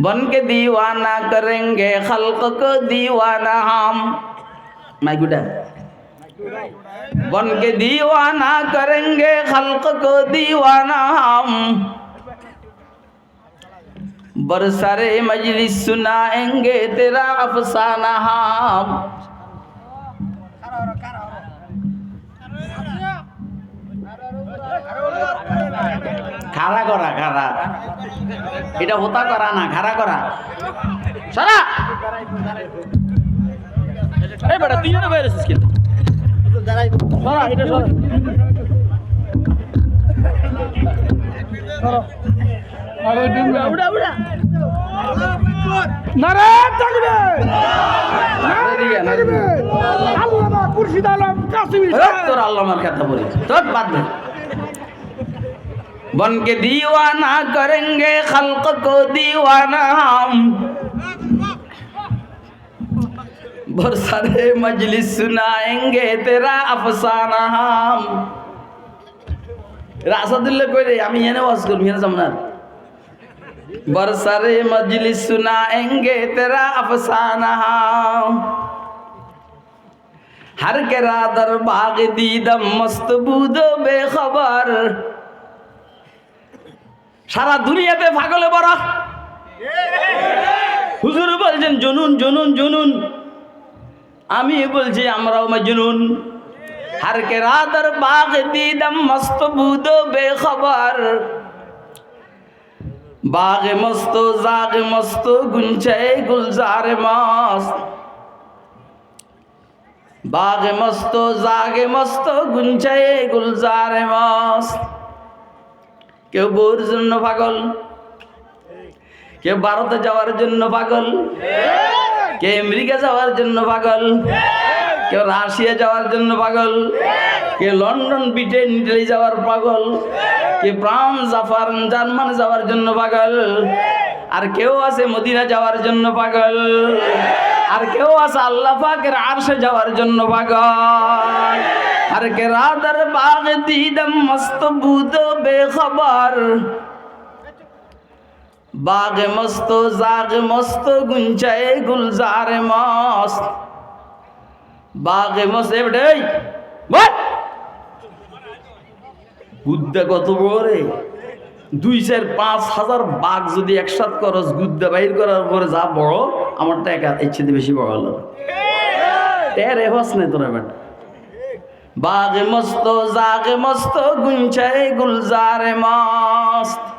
बन के दीवाना करेंगे खल्क को दीवाना हम। माई गुडा बन के दीवाना करेंगे खल्क को दीवाना हम। बरसारे मजलिस सुनाएँगे तेरा अफसाना हम। খাড়া করা খাড়া এটা হোতা করা না খাড়া করা। সারা! এই বেটা তুই না বাইরে আছিস কিন্তু। সরা এটা সরা। উড়া উড়া নারে থাকবে এদিকে, এদিকে। আল্লামা খুরশিদ আলম কাসিমি তোর আল্লামার কথা বলি তোর বাদ দে। बन के दीवाना करेंगे खल्क को दीवाना हम बरसारे मजलिस सुनाएंगे तेरा अफसाना हम রাসাদুল্লাহ কই রে আমি এনে ওয়াজ করব এনে যাব না बरसारे मजलिस सुनाएंगे तेरा अफसाना हम हर के रादर बाग दीदम मस्त बुदो बेखबर সারা দুনিয়াতে পাগলে বড়। হুজুর বলছেন, জুনুন জুনুন জুনুন। আমি বলছি, আমরাও মজনুন হর কে রাতর বাগ দিদম মস্ত বুদো বেখবর। বাগ মস্ত, জাগ মস্ত গুঞ্চে গুলজার মস্ত বাগ মস্ত, জাগ মস্ত গুঞ্চে গুলজার মস্ত কেউ বউর জন্য পাগল? কেউ ভারতে যাওয়ার জন্য পাগল? কেউ আমেরিকা যাওয়ার জন্য পাগল? কেউ রাশিয়া যাওয়ার জন্য পাগল? কেউ লন্ডন, ব্রিটেন, ইটালি যাওয়ার পাগল? কে ফ্রান্স, জাপান, জার্মান যাওয়ার জন্য পাগল? আর কেউ আছে মদিনা যাওয়ার জন্য পাগল? আর কেউ আছে আল্লাহ পাকের আরশে যাওয়ার জন্য পাগল? আর কে রাদার বাগ দিদম মস্ত বুদ বেখবর। বাগ মস্ত জাগ মস্ত গুঞ্চায় গুলজার মস্ত। বাগ মস্ত এবারে বল। গুদ্দা কত বড়? রে দুই চার পাঁচ হাজার বাঘ যদি একসাথ করস গুদ্দা বাহির করার পরে যা বড় আমার টাকা ইচ্ছে বেশি বড় হলো টেরে হস নাই তোরা বেটা। বাঘ মস্ত জাগ মস্ত গুঞ্চায় গুলজারে মস্ত।